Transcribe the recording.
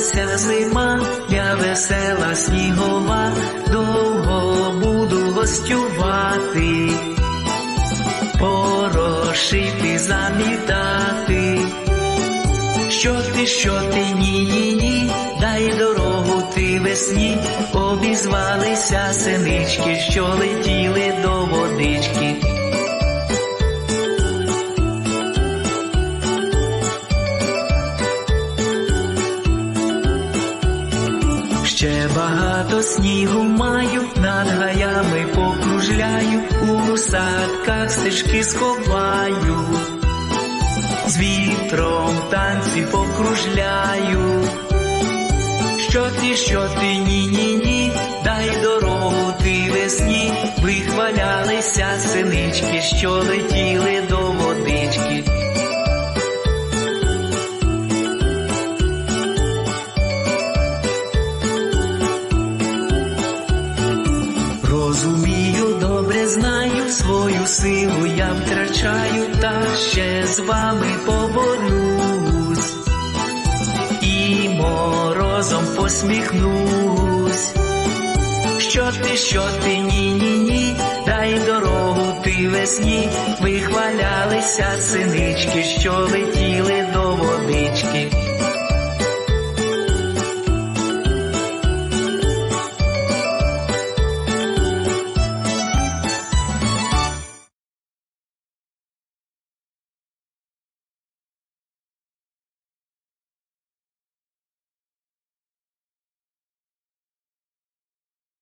Почалася зима, я весела снігова, довго буду гостювати, порошити, замітати. Що ти, що ти, ні, ні, ні, дай дорогу ти весні, обізвалися синички, що летіли до водички. Ще багато снігу маю, над гаями покружляю, у садках стежки сховаю, з вітром танці покружляю. Що ти, що ти, ні, ні, ні, дай дорогу ти весні, вихвалялися синички, що летіли до водички. Розумію, добре знаю, свою силу я втрачаю, та ще з вами поборюсь і морозом посміхнусь. Що ти, що ти, ні, ні, ні, дай дорогу ти весні, вихвалялися синички, що летіли до водички.